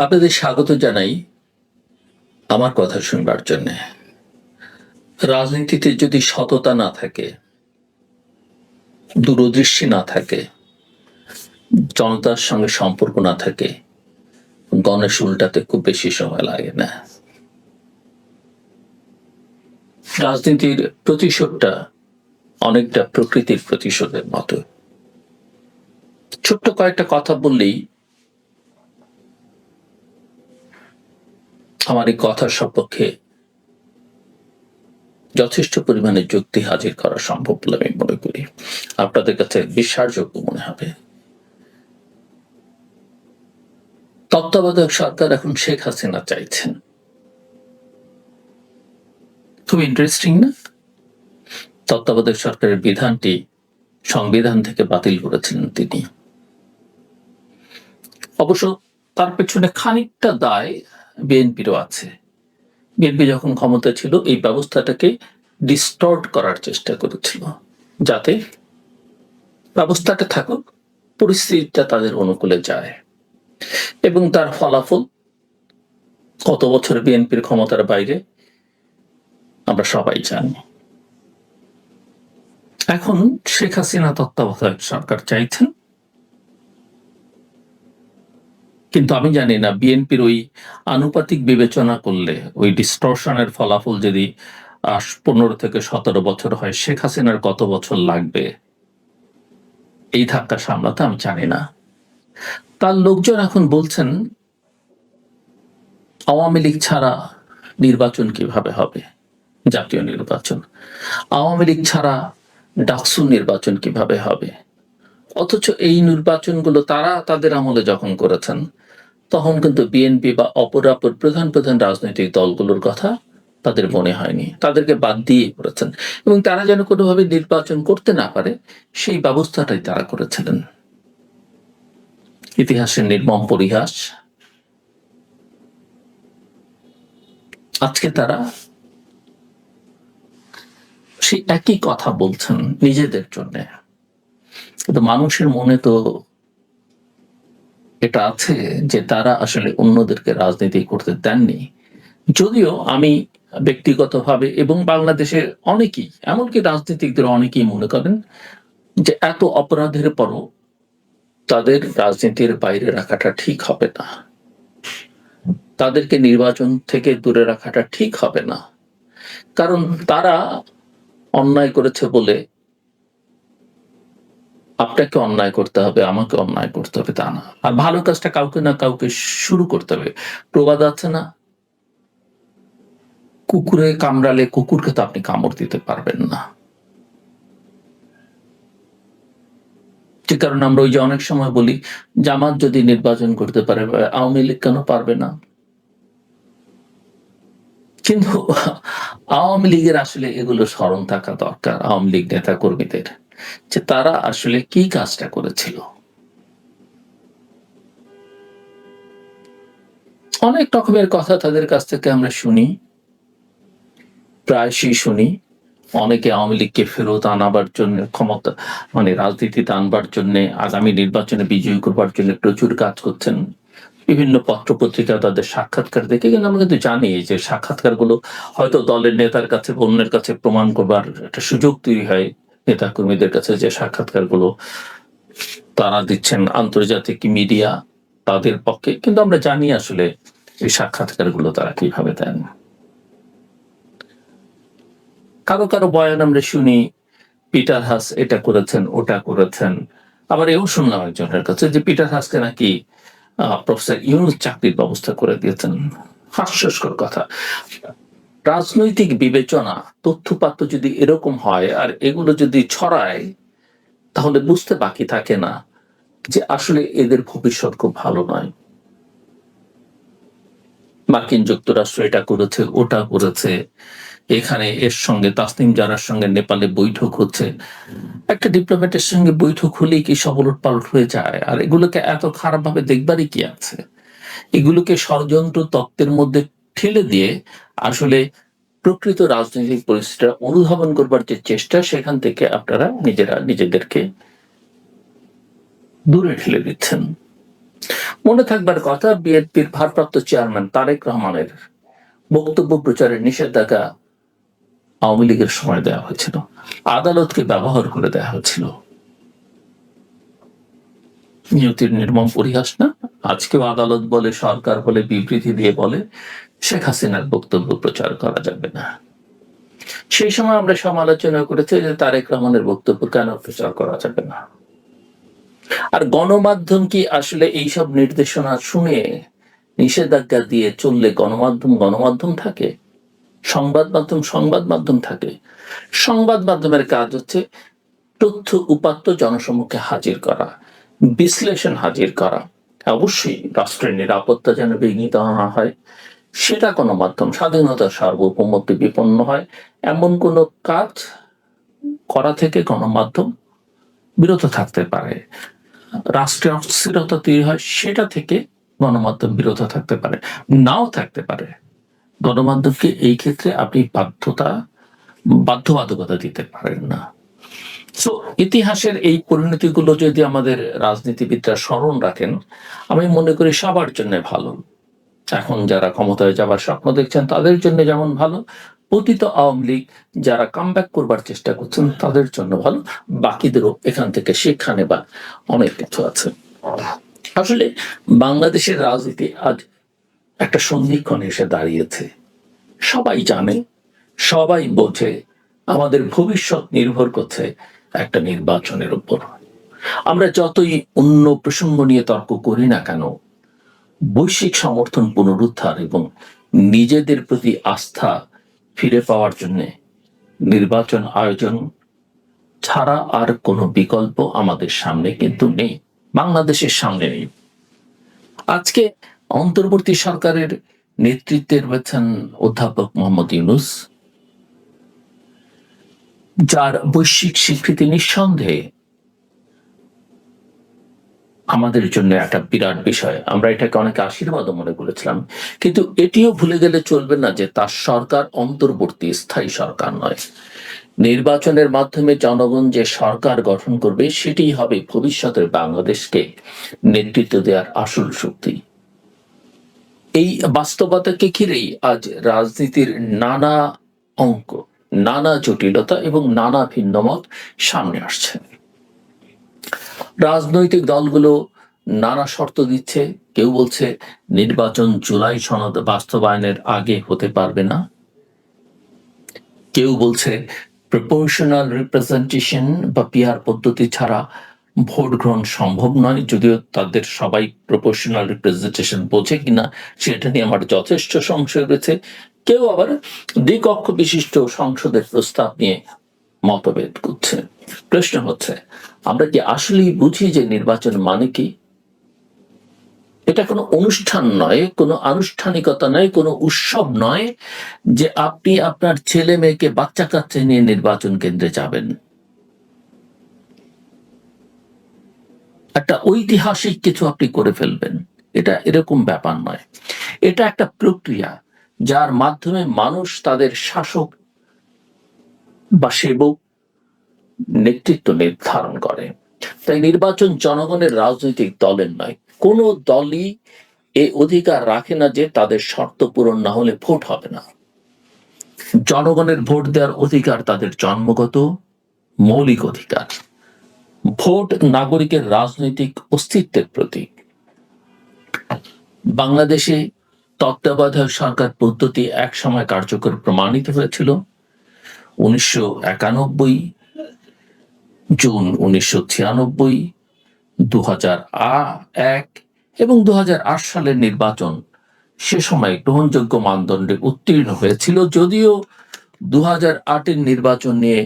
আপনাদের স্বাগত জানাই আমার কথা শুনবার জন্যে। রাজনীতিতে যদি সততা না থাকে, দূরদৃষ্টি না থাকে, জনতার সঙ্গে সম্পর্ক না থাকে, গণেশ উল্টাতে খুব বেশি সময় লাগে না। রাজনীতির প্রতিশোধটা অনেকটা প্রকৃতির প্রতিশোধের মতো। ছোট্ট কয়েকটা কথা বললেই আমার এই কথার সপক্ষে যথেষ্ট পরিমাণে যুক্তি হাজির করা সম্ভব বলে আমি মনে করি। আপনাদের কাছে বিশ্বাসযোগ্য মনে হবে। তত্ত্বাবধায়ক সরকার এখন শেখ হাসিনা চাইছেন। খুব ইন্টারেস্টিং না? তত্ত্বাবধায়ক সরকারের বিধানটি সংবিধান থেকে বাতিল করেছিলেন তিনি। অবশ্য তার পেছনে খানিকটা দায় বিএনপিরও আছে। বিএনপি যখন ক্ষমতা ছিল, এই ব্যবস্থাটাকে ডিস্টর্ট করার চেষ্টা করেছিল। যাতে ব্যবস্থাটা থাকুক, পরিস্থিতিটা তাদের অনুকূলে যায়। এবং তার ফলাফল, কত বছর বিএনপির ক্ষমতার বাইরে, আমরা সবাই জানি। এখন শেখ হাসিনা তত্ত্বাবধায়ক সরকার চাইছেন কিন্তু আমি জানি না, বিএনপির ওই আনুপাতিক বিবেচনা করলে, ওই ডিস্টর্শনের ফলাফল যদি পনেরো থেকে সতেরো বছর হয়, শেখ হাসিনার কত বছর লাগবে? এই ধাক্কা সামলাতে আমি জানি না। তার লোকজন এখন বলছেন, আওয়ামী লীগ ছাড়া নির্বাচন কীভাবে হবে? জাতীয় নির্বাচন। আওয়ামী লীগ ছাড়া ডাকসু নির্বাচন কীভাবে হবে? অথচ এই নির্বাচনগুলো তারা তাদের আমলে যখন করেছেন তখন কিন্তু বিএনপি বা অপরাপর প্রধান প্রধান রাজনৈতিক দলগুলোর কথা তাদের মনে হয়নি। তাদেরকে বাদ দিয়ে করেছেন এবং তারা যেন কোনোভাবে নির্বাচন করতে না পারে, সেই ব্যবস্থাটাই তারা করেছিলেন। ইতিহাসের নির্মম পরিহাস। আজকে তারা সেই একই কথা বলছেন নিজেদের জন্য। কিন্তু মানুষের মনে তো এটা আছে যে তারা আসলে অন্যদেরকে রাজনীতি করতে দেননি। যদিও আমি ব্যক্তিগতভাবে এবং বাংলাদেশের অনেকেই এমনকি রাজনীতিকদের অনেকেই মনে করেন যে এত অপরাধের পরও তাদের রাজনীতির বাইরে রাখাটা ঠিক হবে না। তাদেরকে নির্বাচন থেকে দূরে রাখাটা ঠিক হবে না। কারণ তারা অন্যায় করেছে বলে আপনাকে অন্যায় করতে হবে, আমাকে অন্যায় করতে হবে, তা না। আর ভালো কাজটা কাউকে না কাউকে শুরু করতে হবে। প্রবাদ আছে না? কুকুরে কামড়ালে কুকুরকে তো আপনি কামড় দিতে পারবেন না। যে কারণে আমরা ওই যে অনেক সময় বলি, জামাত যদি নির্বাচন করতে পারে, আওয়ামী লীগ কেন পারবে না? কিন্তু আওয়ামী লীগের আসলে এগুলো স্মরণ থাকা দরকার, আওয়ামী লীগ নেতা কর্মীদের। যে তারা আসলে কি কাজটা করেছিল। অনেক রকমের কথা তাদের কাছ থেকে আমরা শুনি। প্রায়শই শুনি। অনেকে আওয়ামী লীগকে ফেরত আনাবার জন্য ক্ষমতা মানে রাজনীতিতে আনবার জন্য, আগামী নির্বাচনে বিজয়ী করবার জন্য প্রচুর কাজ করছেন। বিভিন্ন পত্র পত্রিকা তাদের সাক্ষাৎকার দেখে কিন্তু আমরা কিন্তু জানি যে সাক্ষাৎকারগুলো হয়তো দলের নেতার কাছে অন্যের কাছে প্রমাণ করবার একটা সুযোগ তৈরি হয়। নেতা কর্মীদের কাছে যে সাক্ষাৎকারগুলো তারা দিচ্ছেন আন্তর্জাতিক মিডিয়া তাদের পক্ষে, কিন্তু আমরা জানি আসলে এই সাক্ষাৎকারগুলো তারা কীভাবে দেন। কারও কারও বয়ান আমরা শুনি, পিটার হাস এটা করেছেন, ওটা করেছেন। আবার এও শুনলাম একজনের কাছে যে পিটার হাসকে নাকি প্রফেসর ইউনুস চাকরির ব্যবস্থা করে দিয়েছেন। হাস্যস্কর কথা। রাজনৈতিক বিবেচনা, তথ্যপাত্র যদি এরকম হয় আর এগুলো যদি ছড়ায়, তাহলে বুঝতে বাকি থাকে না যে আসলে এদের ভবিষ্যৎ খুব ভালো নয়। মার্কিন যুক্তরাষ্ট্র এটা করেছে, ওটা করেছে। এখানে এর সঙ্গে তাসনিম জারার সঙ্গে নেপালে বৈঠক হচ্ছে। একটা ডিপ্লোম্যাটের সঙ্গে বৈঠক হলেই কি সবল পালট হয়ে যায়? আর এগুলোকে এত খারাপ ভাবে দেখবারই কি আছে? এগুলোকে ষড়যন্ত্র তত্ত্বের মধ্যে ঠেলে দিয়ে আসলে প্রকৃত রাজনৈতিক পরিস্থিতিটা অনুধাবন করবার যে চেষ্টা, সেখান থেকে আপনারা নিজেরা নিজেদেরকে দূরে ঠেলে দিচ্ছেন। মনে থাকবার কথা, বিএনপির ভারপ্রাপ্ত চেয়ারম্যান তারেক রহমানের বক্তব্য প্রচারের নিষেধাজ্ঞা আওয়ামী লীগের সময় দেওয়া হয়েছিল। আদালতকে ব্যবহার করে দেওয়া হয়েছিল। নিয়তির নির্মম পরিহাস না? আজকেও আদালত বলে, সরকার বলে, বিবৃতি দিয়ে বলে শেখ হাসিনার বক্তব্য প্রচার করা যাবে না। সেই সময় আমরা সমালোচনা করেছি যে তারেক রহমানের বক্তব্য কেন প্রচার করা যাবে না? আর গণমাধ্যম কি আসলে এইসব নির্দেশনা শুনে নিষেধাজ্ঞা দিয়ে চললে গণমাধ্যম গণমাধ্যম থাকে? সংবাদ মাধ্যম সংবাদ মাধ্যম থাকে। সংবাদ মাধ্যমের কাজ হচ্ছে তথ্য উপাত্ত জনসমক্ষে হাজির করা, বিশ্লেষণ হাজির করা। অবশ্যই রাষ্ট্রের নিরাপত্তা যেন বিঘ্নিত না হয় সেটা কোনো মাধ্যম। স্বাধীনতা সার্বভৌমত্ব বিপন্ন হয়। এমন কোনো কাজ করা থেকে গণমাধ্যম বিরত থাকতে পারে। রাষ্ট্রের অস্থিরতা তৈরি হয়, সেটা থেকে গণমাধ্যম বিরত থাকতে পারে, নাও থাকতে পারে। গণমাধ্যমকে এই ক্ষেত্রে আপনি বাধ্যতা, বাধ্যবাধকতা দিতে পারেন না। সো ইতিহাসের এই পরিণতিগুলো যদি আমাদের রাজনীতিবিদরা স্মরণ রাখেন, আমি মনে করি সবার জন্য ভালো। এখন যারা ক্ষমতায় যাবার স্বপ্ন দেখছেন, তাদের জন্য যেমন ভালো। পতিত আওয়ামী লীগ যারা কামব্যাক করবার চেষ্টা করছেন, তাদের জন্য ভালো। বাকিদেরও এখান থেকে শিক্ষা নেবা অনেক কিছু আছে। আসলে বাংলাদেশের রাজনীতি আজ একটা সন্ধিক্ষণে এসে দাঁড়িয়েছে। সবাই জানে, সবাই বোঝে, আমাদের ভবিষ্যৎ নির্ভর করছে একটা নির্বাচনের উপর। আমরা যতই অন্য প্রসঙ্গ নিয়ে তর্ক করি না কেন বৈশ্বিক সমর্থন পুনরুদ্ধার এবং নিজেদের প্রতি আস্থা ফিরে পাওয়ার জন্য নির্বাচন আয়োজন ছাড়া আর কোনো বিকল্প আমাদের সামনে কিন্তু নেই, বাংলাদেশের সামনে নেই। আজকে অন্তর্বর্তী সরকারের নেতৃত্বে রয়েছেন অধ্যাপক মোহাম্মদ ইউনুস, যার বৈশ্বিক স্বীকৃতি নিঃসন্দেহে আমাদের জন্য একটা বিরাট বিষয়। আমরা এটাকে অনেক আশীর্বাদও মনে করেছিলাম। কিন্তু এটিও ভুলে গেলে চলবে না যে তার সরকার অন্তর্বর্তী স্থায়ী সরকার নয়। নির্বাচনের মাধ্যমে জনগণ যে সরকার গঠন করবে সেটি হবে ভবিষ্যতের বাংলাদেশকে নেতৃত্ব দেওয়ার আসল শক্তি। এই বাস্তবতাকে ঘিরেই আজ রাজনীতির নানা অঙ্ক, নানা জটিলতা এবং নানা ভিন্নমত সামনে আসছে। রাজনৈতিক দলগুলো নানা শর্ত দিচ্ছে। কেউ বলছে নির্বাচন জুলাই সনদ বাস্তবায়নের আগে হতে পারবে না। কেউ বলছে প্রপোর্শনাল রিপ্রেজেন্টেশন বা পিয়ার পদ্ধতি ছাড়া ভোট গ্রহণ সম্ভব নয়। যদিও তাদের সবাই প্রপোর্শনাল রিপ্রেজেন্টেশন বোঝে কিনা সেটা নিয়ে আমার যথেষ্ট সংশয় রয়েছে। কেউ আবার দ্বিকক্ষ বিশিষ্ট সংসদের প্রস্তাব নিয়ে মতভেদ করছে। প্রশ্ন হচ্ছে, আমরা কি আসলেই বুঝি যে নির্বাচন মানে কি? এটা কোনো অনুষ্ঠান নয়, কোনো আনুষ্ঠানিকতা নয়, কোনো উৎসব নয় যে আপনি আপনার ছেলে মেয়েকে বাচ্চা কাচ্চা নিয়ে নির্বাচন কেন্দ্রে যাবেন। একটা ঐতিহাসিক কিছু আপনি করে ফেলবেন। এটা এরকম ব্যাপার নয়। এটা একটা প্রক্রিয়া যার মাধ্যমে মানুষ তাদের শাসক বা সেবক নেতৃত্ব নির্ধারণ করে। তাই নির্বাচন জনগণের রাজনৈতিক দলের নয়। কোনো দলই এ অধিকার রাখে না যে তাদের শর্ত পূরণ না হলে ভোট হবে না। জনগণের ভোট দেওয়ার অধিকার তাদের জন্মগত, মৌলিক অধিকার। ভোট নাগরিকের রাজনৈতিক অস্তিত্বের প্রতীক। বাংলাদেশে তত্ত্বাবধায়ক সরকার পদ্ধতি এক সময় কার্যকর প্রমাণিত হয়েছিল। উনিশশো একানব্বই, জুন উনিশশো ছিয়ানব্বই দু এক এবং দু হাজার আট সালের নির্বাচন সে সময় গ্রহণযোগ্য মানদণ্ডে উত্তীর্ণ হয়েছিল যদিও দু হাজার আটের নির্বাচন নিয়ে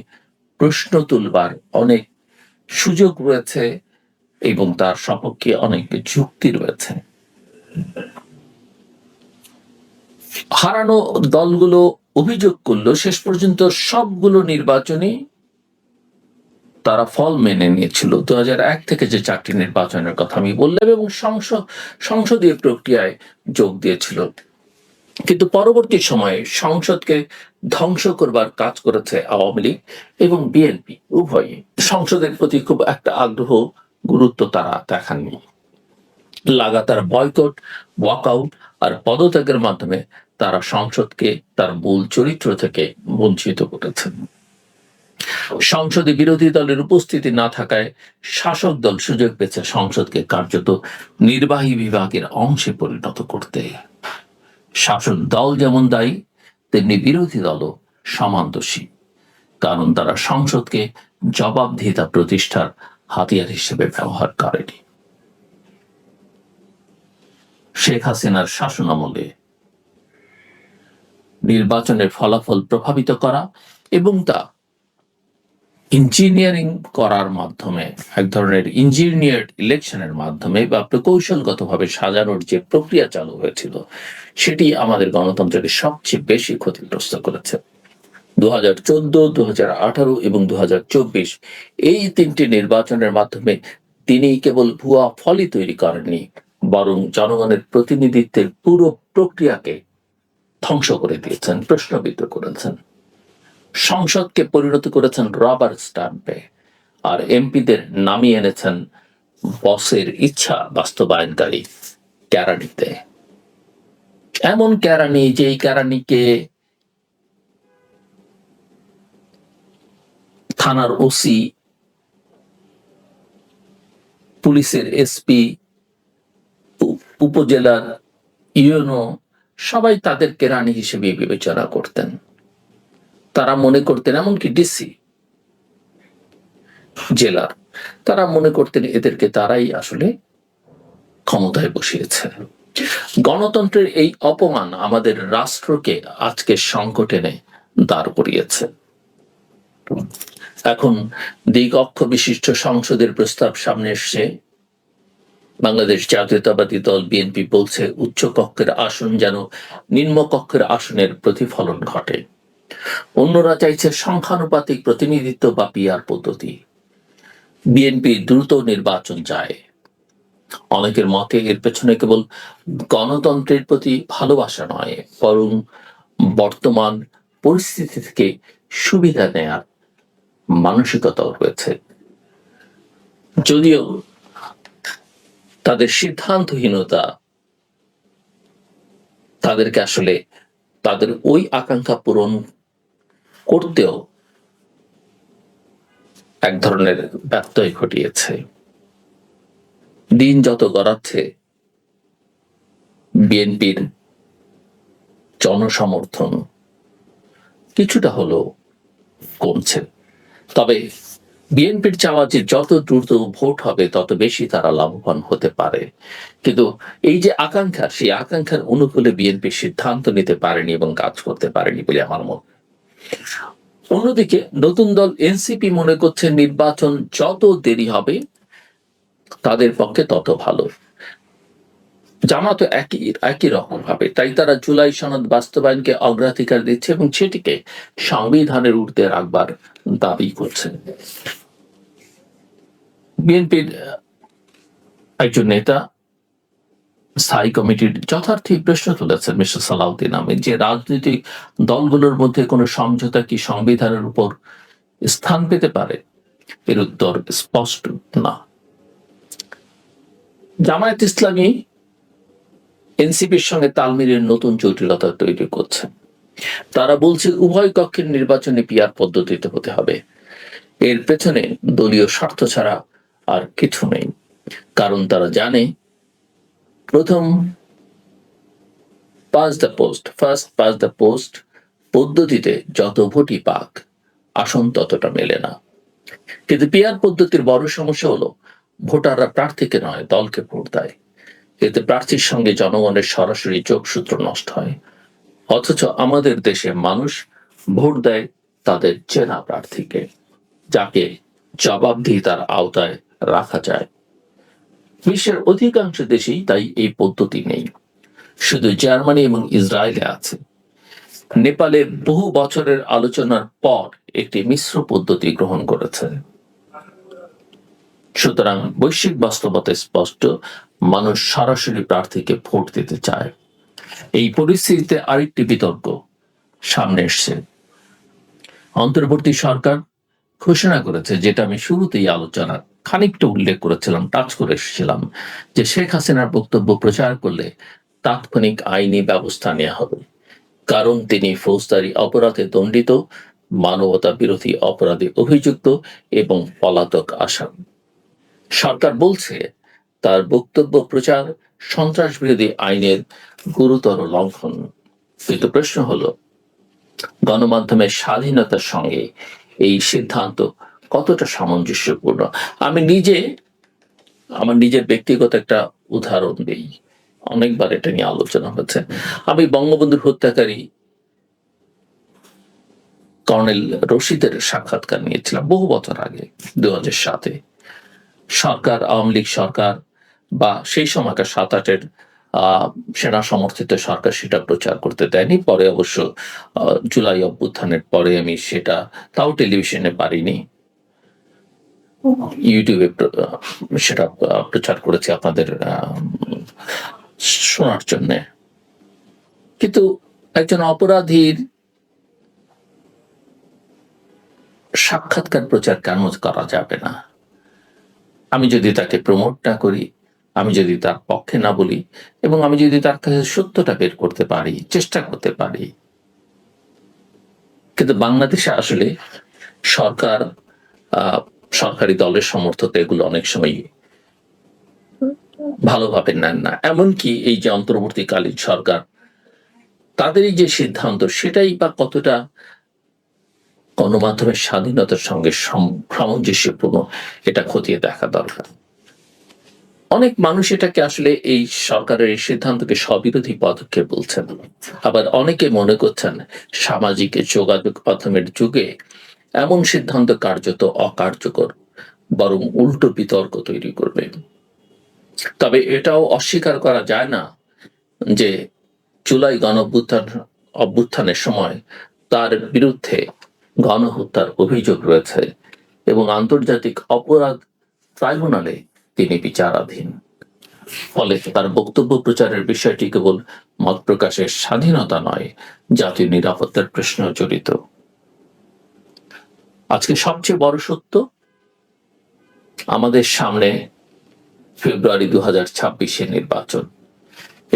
প্রশ্ন তুলবার অনেক সুযোগ রয়েছে এবং তার সপক্ষে অনেক যুক্তি রয়েছে। হারানো দলগুলো অভিযোগ করল, শেষ পর্যন্ত সবগুলো নির্বাচনী তারা ফল মেনে নিয়েছিল। দু থেকে যে চারটি নির্বাচনের কথা আমি বললাম এবং সংসদ সংসদীয় প্রক্রিয়ায় যোগ দিয়েছিল। কিন্তু পরবর্তী সময়ে সংসদকে ধ্বংস করবার কাজ করেছে আওয়ামী লীগ এবং বিএনপি, উভয়ই। সংসদের প্রতি খুব একটা আগ্রহ, গুরুত্ব তারা দেখাননি। লাগাতার বয়কট ওয়াকআউট আর পদত্যাগের মাধ্যমে তারা সংসদকে, তার মূল চরিত্র থেকে বঞ্চিত করেছেন। সংসদে বিরোধী দলের উপস্থিতি না থাকায় শাসক দল সুযোগ পেয়েছে সংসদকে কার্যত নির্বাহী বিভাগের অংশে পরিণত করতে। শাসক দল যেমন দায়ী, তেমনি বিরোধী দলও সমান দোষী। কারণ তারা সংসদকে জবাবদিহিতা প্রতিষ্ঠার হাতিয়ার হিসেবে ব্যবহার করেনি। শেখ হাসিনার শাসনামলে নির্বাচনের ফলাফল প্রভাবিত করা এবং তা ইঞ্জিনিয়ারিং করার মাধ্যমে, এক ধরনের ইঞ্জিনিয়ার্ড ইলেকশনের মাধ্যমে বা প্রকৌশলগতভাবে সাজানোর যে প্রক্রিয়া চালু হয়েছিল, সেটি আমাদের গণতন্ত্রকে সবচেয়ে বেশি ক্ষতিগ্রস্ত করেছে। দু হাজার চোদ্দ দু হাজার আঠারো এবং দু হাজার চব্বিশ এই তিনটি নির্বাচনের মাধ্যমে তিনি কেবল ভুয়া ফলই তৈরি করেননি, বরং জনগণের প্রতিনিধিত্বের পুরো প্রক্রিয়াকে ধ্বংস করে দিয়েছেন, প্রশ্নবিদ্ধ করেছেন। সংসদকে পরিণত করেছেন রবার স্ট্যাম্পে আর এমপিদের নামিয়ে এনেছেন বসের ইচ্ছা বাস্তবায়নকারী ক্যারানিতে। এমন ক্যারানি, যেই ক্যারানিকে থানার ওসি, পুলিশের এসপি উপজেলার ইউনো সবাই তাদের কেরানি হিসেবে বিবেচনা করতেন। তারা মনে করতেন, এমনকি ডিসি জেলার, তারা মনে করতেন এদেরকে তারাই আসলে ক্ষমতায় বসিয়েছে। গণতন্ত্রের এই অপমান আমাদের রাষ্ট্রকে আজকে সংকটে এনে দাঁড় করিয়েছে। এখন দ্বিকক্ষ বিশিষ্ট সংসদের প্রস্তাব সামনে এসছে। বাংলাদেশ জাতীয়তাবাদী দল বিএনপি বলছে, উচ্চ কক্ষের আসন যেন নিম্ন কক্ষের আসনের প্রতিফলন ঘটে। অন্যরা চাইছে সংখ্যানুপাতিক প্রতিনিধিত্ব বা পিআর পদ্ধতি। বিএনপি দ্রুত নির্বাচন চায়। অনেকের মতে এর পেছনে কেবল গণতন্ত্রের প্রতি ভালোবাসা নয়, বরং বর্তমান পরিস্থিতি থেকে সুবিধা নেয়ার মানসিকতাও রয়েছে। যদিও তাদের সিদ্ধান্তহীনতা। তাদেরকে আসলে তাদের ওই আকাঙ্ক্ষা পূরণ করতেও এক ধরনের ব্যত্যয় ঘটিয়েছে। দিন যত গড়াচ্ছে, বিএনপির জনসমর্থন কিছুটা হলেও কমছে। তবে বিএনপির চাওয়া যে যত দ্রুত ভোট হবে, তত বেশি তারা লাভবান হতে পারে। কিন্তু এই যে আকাঙ্ক্ষা, সেই আকাঙ্ক্ষার অনুকূলে বিএনপি সিদ্ধান্ত নিতে পারেনি এবং কাজ করতে পারেনি বলে আমার মত অন্যদিকে নতুন দল এনসিপি মনে করছে নির্বাচন যত দেরি হবে, তাদের পক্ষে তত ভালো। জামাত একই একই রকম ভাবে। তাই তারা জুলাই সনদ বাস্তবায়নকে অগ্রাধিকার দিচ্ছে এবং সেটিকে সংবিধানের ঊর্ধ্বে রাখবার দাবি করছে। বিএনপির একজন নেতা স্থায়ী কমিটির যথার্থই প্রশ্ন তুলেছেন মিস্টার সালাউদ্দিন আহমেদ, যে রাজনৈতিক দলগুলোর মধ্যে কোনো সমঝোতা কি সংবিধানের উপর স্থান পেতে পারে? এর উত্তর স্পষ্ট না। জামায়াত ইসলামী এনসিপির সঙ্গে তাল মিলিয়ে নতুন জটিলতা তৈরি করছে। তারা বলছে উভয় কক্ষের নির্বাচনে পিয়ার পদ্ধতিতে হতে হবে। এর পেছনে দলীয় স্বার্থ ছাড়া আর কিছু নেই। কারণ তারা জানে, প্রথম past the post, first past the post পদ্ধতিতে যত ভোটই পাক, আসন ততটা মেলে না। কিন্তু পিয়ার পদ্ধতির বড় সমস্যা হলো, ভোটাররা প্রার্থীকে নয়, দলকে ভোট দেয়। এতে প্রার্থীর সঙ্গে জনগণের সরাসরি যোগসূত্র নষ্ট হয়। অথচ আমাদের দেশে মানুষ ভোট দেয় তাদের চেনা প্রার্থীকে, যাকে জবাবদিহিতার আওতায় রাখা যায়। বিশ্বের অধিকাংশ দেশেই তাই এই পদ্ধতি নেই। শুধু জার্মানি এবং ইসরায়েলে আছে। নেপালে বহু বছরের আলোচনার পর একটি মিশ্র পদ্ধতি গ্রহণ করেছে। সুতরাং বৈশ্বিক বাস্তবতা স্পষ্ট মানুষ সরাসরি প্রার্থীকে ভোট দিতে চায়। এই পরিস্থিতিতে আরেকটি বিতর্ক সামনে এসছে। অন্তর্বর্তী সরকার ঘোষণা করেছে, যেটা আমি শুরুতেই আলোচনা খানিকটা উল্লেখ করেছিলাম, টাচ করে এসেছিলাম, যে শেখ হাসিনার বক্তব্য প্রচার করলে তাৎক্ষণিক আইনি ব্যবস্থা নেওয়া হবে। কারণ তিনি ফৌজদারি অপরাধে দণ্ডিত, মানবতা বিরোধী অপরাধে অভিযুক্ত এবং পলাতক আসামি। সরকার বলছে তার বক্তব্য প্রচার সন্ত্রাস বিরোধী আইনের গুরুতর লঙ্ঘন। কিন্তু প্রশ্ন হলো, গণমাধ্যমের স্বাধীনতার সঙ্গে এই সিদ্ধান্ত কতটা সামঞ্জস্যপূর্ণ? আমি নিজে, আমার নিজের ব্যক্তিগত একটা উদাহরণ দিই। অনেকবার এটা নিয়ে আলোচনা হচ্ছে। আমি বঙ্গবন্ধুর হত্যাকারী কর্নেল রশিদের সাক্ষাৎকার নিয়েছিলাম বহু বছর আগে দু হাজার সাতে। সরকার, আওয়ামী লীগ সরকার বা সেই সময়কার সাত আটের সেনা সমর্থিত সরকার সেটা প্রচার করতে দেয়নি। পরে অবশ্য জুলাই অভ্যুত্থানের পরে আমি সেটা তাও টেলিভিশনে পারিনি। ইউটিউবে সেটা প্রচার করেছি আপনাদের শোনার জন্য। কিন্তু একজন অপরাধীর সাক্ষাৎকার প্রচার কেন করা যাবে না? আমি যদি তাকে প্রমোট না করি আমি যদি তার পক্ষে না বলি এবং আমি যদি তার কাছে সত্যটা বের করতে পারি, চেষ্টা করতে পারি। কিন্তু বাংলাদেশে আসলে সরকার সরকারি দলের সমর্থক এগুলো অনেক সময় ভালোভাবে নেন না। এমনকি এই যে অন্তর্বর্তীকালীন সরকার তাদের এই যে সিদ্ধান্ত, সেটাই বা কতটা গণমাধ্যমের স্বাধীনতার সঙ্গে সম- সামঞ্জস্যপূর্ণ, এটা খতিয়ে দেখা দরকার। অনেক মানুষ এটাকে আসলে এই সরকারের এই সিদ্ধান্তকে স্ববিরোধী পদক্ষেপ বলছেন। আবার অনেকে মনে করছেন সামাজিক যোগাযোগ মাধ্যমের যুগে এমন সিদ্ধান্ত কার্যত অকার্যকর, বরং উল্টো বিতর্ক তৈরি করবে। তবে এটাও অস্বীকার করা যায় না যে জুলাই গণ অভ্যুত্থান অভ্যুত্থানের সময় তার বিরুদ্ধে গণহত্যার অভিযোগ রয়েছে এবং আন্তর্জাতিক অপরাধ ট্রাইব্যুনালে তিনি বিচারাধীন। ফলে তার বক্তব্য প্রচারের বিষয়টি কেবল মত প্রকাশের স্বাধীনতা নয়, জাতীয় নিরাপত্তার প্রশ্ন জড়িত। আজকে সবচেয়ে বড় সত্য, আমাদের সামনে ফেব্রুয়ারি দু হাজার ছাব্বিশের নির্বাচন।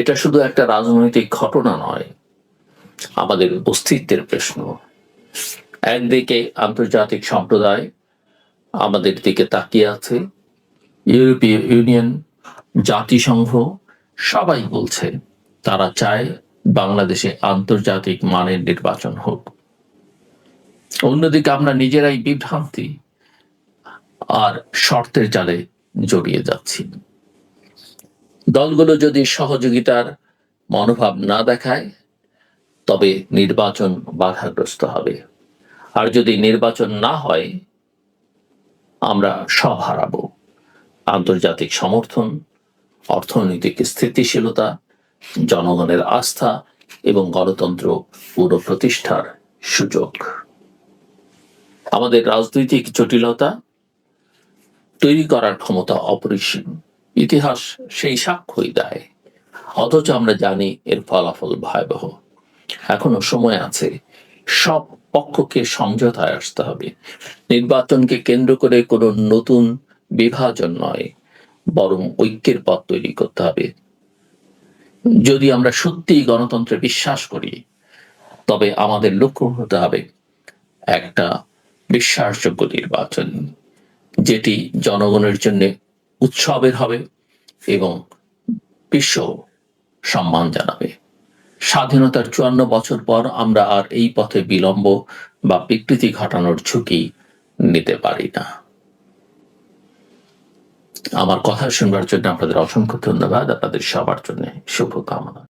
এটা শুধু একটা রাজনৈতিক ঘটনা নয়, আমাদের অস্তিত্বের প্রশ্ন। একদিকে আন্তর্জাতিক সম্প্রদায় আমাদের দিকে তাকিয়ে আছে ইউরোপীয় ইউনিয়ন, জাতিসংঘ, সবাই বলছে তারা চায় বাংলাদেশে আন্তর্জাতিক মানের নির্বাচন হোক। অন্যদিকে আমরা নিজেরাই বিভ্রান্তি আর শর্তের জালে জড়িয়ে যাচ্ছি। দলগুলো যদি সহযোগিতার মনোভাব না দেখায়, তবে নির্বাচন বাধাগ্রস্ত হবে। আর যদি নির্বাচন না হয়, আমরা সব হারাবো। আন্তর্জাতিক সমর্থন, অর্থনৈতিক স্থিতিশীলতা, জনগণের আস্থা এবং গণতন্ত্র পুনঃপ্রতিষ্ঠার সুযোগ। আমাদের রাজনৈতিক জটিলতা, তৈরি করার ক্ষমতা অপরিসীম। ইতিহাস সেই সাক্ষ্যই দেয়। অথচ আমরা জানি এর ফলাফল ভয়াবহ। এখনও সময় আছে। সব পক্ষকে সমঝোতায় আসতে হবে। নির্বাচনকে কেন্দ্র করে কোনো নতুন বিভাজন নয়, বরং ঐক্যের পথ তৈরি করতে হবে। যদি আমরা সত্যিই গণতন্ত্রে বিশ্বাস করি, তবে আমাদের লক্ষ্য হতে হবে একটা বিশ্বাসযোগ্য নির্বাচন, যেটি জনগণের জন্য উৎসবের হবে এবং বিশ্ব সম্মান জানাবে। স্বাধীনতার চুয়ান্ন বছর পর আমরা আর এই পথে বিলম্ব বা বিকৃতি ঘটানোর ঝুঁকি নিতে পারি না। আমার কথা শুনবার জন্য আপনাদের অসংখ্য ধন্যবাদ। আপনাদের সবার জন্য শুভকামনা।